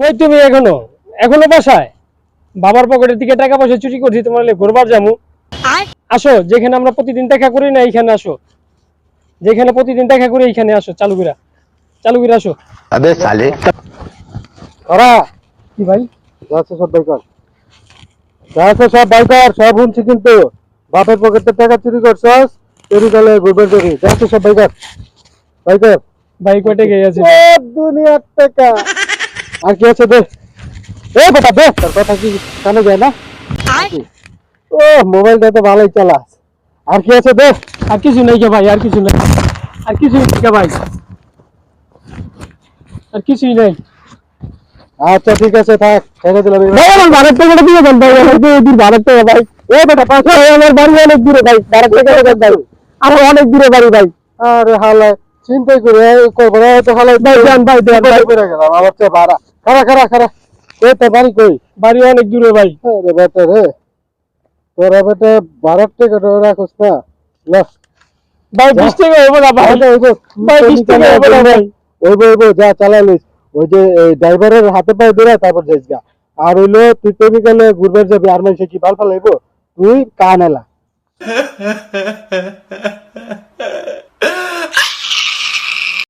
কই তুমি এখনও? এখনও বাসায়? বাবার পকেটের দিকে টাকা পয়সা চুরি করছি তোমার ঘুরবার যামু আসো যেখানে আমরা প্রতিদিন দেখা করি না এইখানে আসো। যেখানে প্রতিদিন দেখা করি এইখানে আসো চালু করে চালু করে আসো। আবে সালে। ওরা কি ভাই? যাচ্ছে সব বাইকার যাচ্ছে সব বাইকার সব শুনছি কিন্তু। বাপের পকেটে টাকা চুরি করছস চুরি করলে গোবর যাচ্ছে সব বাইকার বাইকার বাইক দুনিয়ার টাকা। আর কি আছে দে? এ বেটা দে তোর কথা কি কানে যায় না? ও মোবাইলটা তো ভালোই চালাস। আর কি আছে দে? আর কিছু নাই কে ভাই আর কিছু নাই। আর কিছু নাই কে ভাই। আর কিছুই নাই। আচ্ছা ঠিক আছে থাক ছেড়ে দিলাম ভাই আমার ভারত থেকে দিয়ে দেন ভাই আমার দূর ভারত থেকে ভাই। এ বেটা পাঁচশো আমার বাড়ি অনেক দূরে ভাই ভারত থেকে দেন ভাই। আমার অনেক দূরে বাড়ি ভাই। আরে হালাই চিন্তাই করে করব তো হালাই ভাই যান ভাই দেন ভাই। করে গেলাম আমার চেয়ে ভাড়া। খারা খারা খারা। কই তোর বাড়ি কই? বাড়ি অনেক দূরে ভাই। আরে বেটা রে তোরা বেটা ভারত থেকে রাখোস না। ল ভাই বিশ টাকা হব না ভাই? ওই যে ভাই বিশ টাকা হব না ভাই? যা চালালিস ওই যে ড্রাইভারের হাতে পায়ে ধরে তারপর যাইস গা। আর হইল তুই প্রেমিকালে ঘুরবে যাবি আর মানুষে কি ভালো ফালাইবো? তুই কান এলা